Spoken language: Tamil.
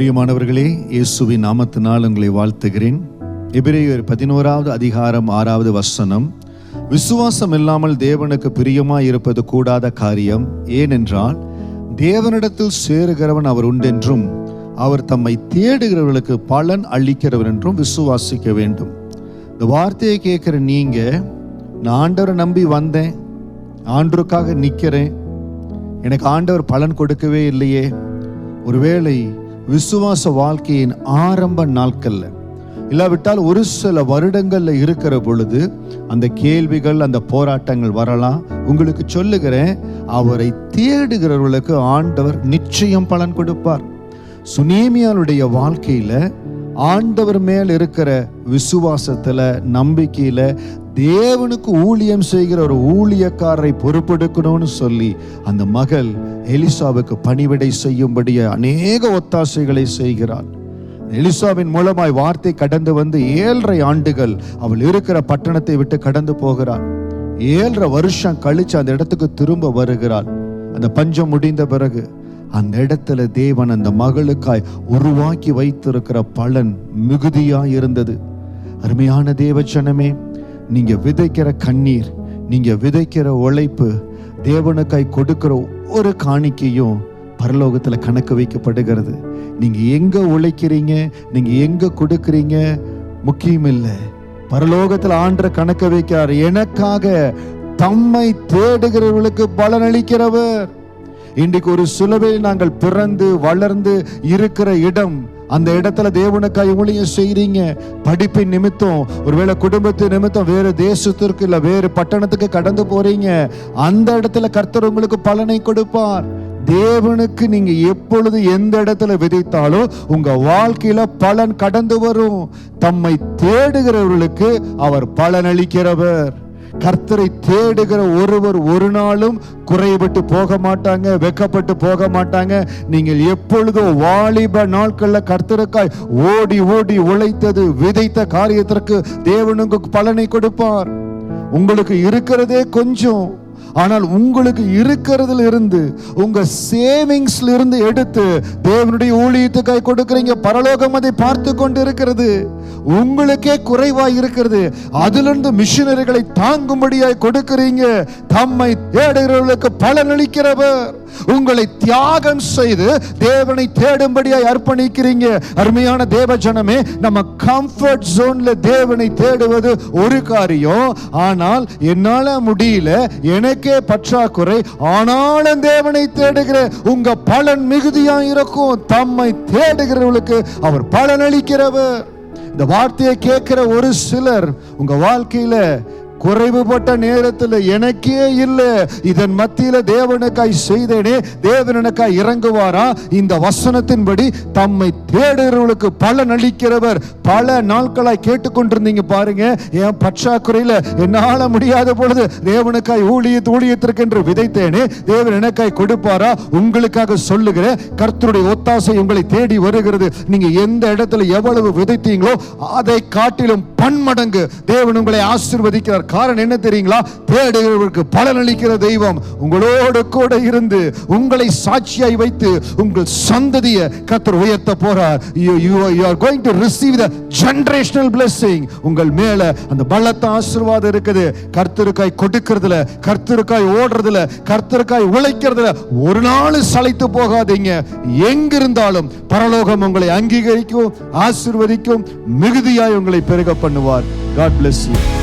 பிரியமானவர்களே இயேசுவின் நாமத்தினால் உங்களை வாழ்த்துகிறேன். எபிரேயர் பதினோராவது அதிகாரம் ஆறாவது வசனம் விசுவாசம் இல்லாமல் தேவனுக்கு பிரியமாய் இருப்பது கூடாத காரியம் ஏனென்றால் தேவனிடத்தில் சேருகிறவன் அவர் உண்டென்றும் அவர் தம்மை தேடுகிறவர்களுக்கு பலன் அளிக்கிறவர் என்றும் விசுவாசிக்க வேண்டும். இந்த வார்த்தையை கேட்குற நீங்க நான் ஆண்டவரை நம்பி வந்தேன் ஆண்டோருக்காக நிற்கிறேன் எனக்கு ஆண்டவர் பலன் கொடுக்கவே இல்லையே. ஒருவேளை விசுவாச வாழ்க்கையின் ஆரம்ப நாட்கள்ல. இல்லாவிட்டால் ஒரு சில வருடங்கள்ல இருக்கிற பொழுது அந்த கேள்விகள் அந்த போராட்டங்கள் வரலாம். உங்களுக்கு சொல்லுகிறேன் அவரை தேடுகிறவர்களுக்கு ஆண்டவர் நிச்சயம் பலன் கொடுப்பார். சுனேமியாளுடைய வாழ்க்கையில ஆண்டவர் மேல் இருக்கிற விசுவாசத்துல நம்பிக்கையில தேவனுக்கு ஊழியம் செய்கிற ஒரு ஊழியக்காரரை பொறுப்பெடுக்கணும்னு சொல்லி அந்த மகள் எலிசாவுக்கு பணிவிடை செய்யும்படி அநேக ஒத்தாசைகளை செய்கிறாள். எலிசாவின் மூலமாய் வார்த்தை கடந்து வந்து ஏழரை ஆண்டுகள் அவள் இருக்கிற பட்டணத்தை விட்டு கடந்து போகிறாள். ஏழரை வருஷம் கழிச்சு அந்த இடத்துக்கு திரும்ப வருகிறாள். அந்த பஞ்சம் முடிந்த பிறகு அந்த இடத்துல தேவன் அந்த மகளுக்காய் உருவாக்கி வைத்திருக்கிற பலன் மிகுதியாக இருந்தது அருமையான தேவச்சனமே நீங்க விதைக்கிற கண்ணீர் நீங்க விதைக்கிற உழைப்பு தேவனுக்காய் கொடுக்கிற ஒரு காணிக்கையும் பரலோகத்தில் கணக்கு வைக்கப்படுகிறது. நீங்க எங்க உழைக்கிறீங்க நீங்க எங்க கொடுக்கிறீங்க முக்கியம் இல்லை. பரலோகத்தில் ஆண்ட கணக்க வைக்கிறார். எனக்காக தம்மை தேடுகிறவர்களுக்கு பலனளிக்கிறவர். இன்றைக்கு ஒரு சுலபையில் நாங்கள் பிறந்து வளர்ந்து இருக்கிற இடம். அந்த இடத்துல தேவனுக்காக ஊழியம் செய்கிறீங்க படிப்பின் நிமித்தம் ஒருவேளை குடும்பத்தின் நிமித்தம் வேறு தேசத்திற்கு இல்லை வேறு பட்டணத்துக்கு கடந்து போகிறீங்க அந்த இடத்துல கர்த்தர் உங்களுக்கு பலனை கொடுப்பார். தேவனுக்கு நீங்க எப்பொழுது எந்த இடத்துல விதைத்தாலும் உங்க வாழ்க்கையில பலன் கடந்து வரும். தம்மை தேடுகிறவர்களுக்கு அவர் பலன் அளிக்கிறவர் கர்த்தரை தேடுகிற ஒருவர் ஒரு நாளும் குறைபட்டு போக மாட்டாங்க வெக்கப்பட்டு போக மாட்டாங்க. நீங்கள் எப்பொழுதும் வாலிப நாட்களில் கர்த்தருக்காய் ஓடி ஓடி உழைத்தது விதைத்த காரியத்திற்கு தேவனுக்கு பலனை கொடுப்பார். உங்களுக்கு இருக்கிறதே கொஞ்சம். ஆனால் உங்களுக்கு இருக்கிறதுல இருந்து உங்க சேவிங்ஸ்ல இருந்து எடுத்து தேவனுடைய ஊழியத்துக்காய் கொடுக்கிறீங்க. பரலோகம் அதை பார்த்து கொண்டு இருக்கிறது உங்களுக்கே குறைவாய் இருக்கிறது. அதிலிருந்து மிஷினரிகளை தாங்கும்படியாய் கொடுக்கிறீங்க. தம்மை தேடுகிறவர்களுக்கு பலனளிக்கிறவர். உங்களை தியாகம் செய்து தேவனை தேடும்படியாய் அர்ப்பணிக்கிறீங்க. அருமையான தேவ ஜனமே நம்ம கம்ஃபர்ட் ஜோன்ல தேவனை தேடுவது ஒரு காரியம். ஆனால் என்னால முடியல எனக்கே பற்றாக்குறை. ஆனாலும் தேவனை தேடுகிற உங்க பலன் மிகுதியா இருக்கும். தம்மை தேடுகிறவர்களுக்கு அவர் பலன் அளிக்கிறவர் இந்த வார்த்தையை கேட்கிற ஒரு சிலர் உங்க வாழ்க்கையில குறைவுபட்ட நேரத்தில் எனக்கே இல்லை. இதன் மத்தியில் தேவனுக்காய் செய்தேனே தேவன் எனக்காய் இறங்குவாரா? இந்த வசனத்தின்படி தம்மை தேடுகிறவர்களுக்கு பலன் அளிக்கிறவர். பல நாட்களாய் கேட்டுக்கொண்டிருந்தீங்க பாருங்க. என் பற்றாக்குறையில் என்னால் முடியாத பொழுது தேவனுக்காய் ஊழிய ஊழியத்திற்கென்று விதைத்தேனே தேவன் எனக்காய் கொடுப்பாரா? உங்களுக்காக சொல்லுகிற கர்த்தருடைய ஒத்தாசை உங்களை தேடி வருகிறது. நீங்க எந்த இடத்துல எவ்வளவு விதைத்தீங்களோ அதை காட்டிலும் பன்மடங்கு தேவன் உங்களை ஆசிர்வதிக்கிறார். காரணம் என்ன தெரியுங்களா? தேடுகிறவர்களுக்கு பலனளிக்கிற தெய்வம் உங்களோடு கூட இருந்து உங்களை சாட்சியாய் வைத்து உங்கள் சந்ததியை கத்தர் உயர்த்த போறார். You you are, you are going to receive உங்கள் மேல அந்த பலத்த ஆசீர்வாதம் இருக்குது. கர்த்தருக்காய் கொடுக்கிறதுல கர்த்தருக்காய் ஓடுறதுல கர்த்தருக்காய் உழைக்கிறதுல ஒரு நாள் சளைத்து போகாதீங்க. எங்கிருந்தாலும் பரலோகம் உங்களை அங்கீகரிக்கும் ஆசிர்வதிக்கும் மிகுதியாய் உங்களை பெருகப்படும் பண்ணுவார் God bless you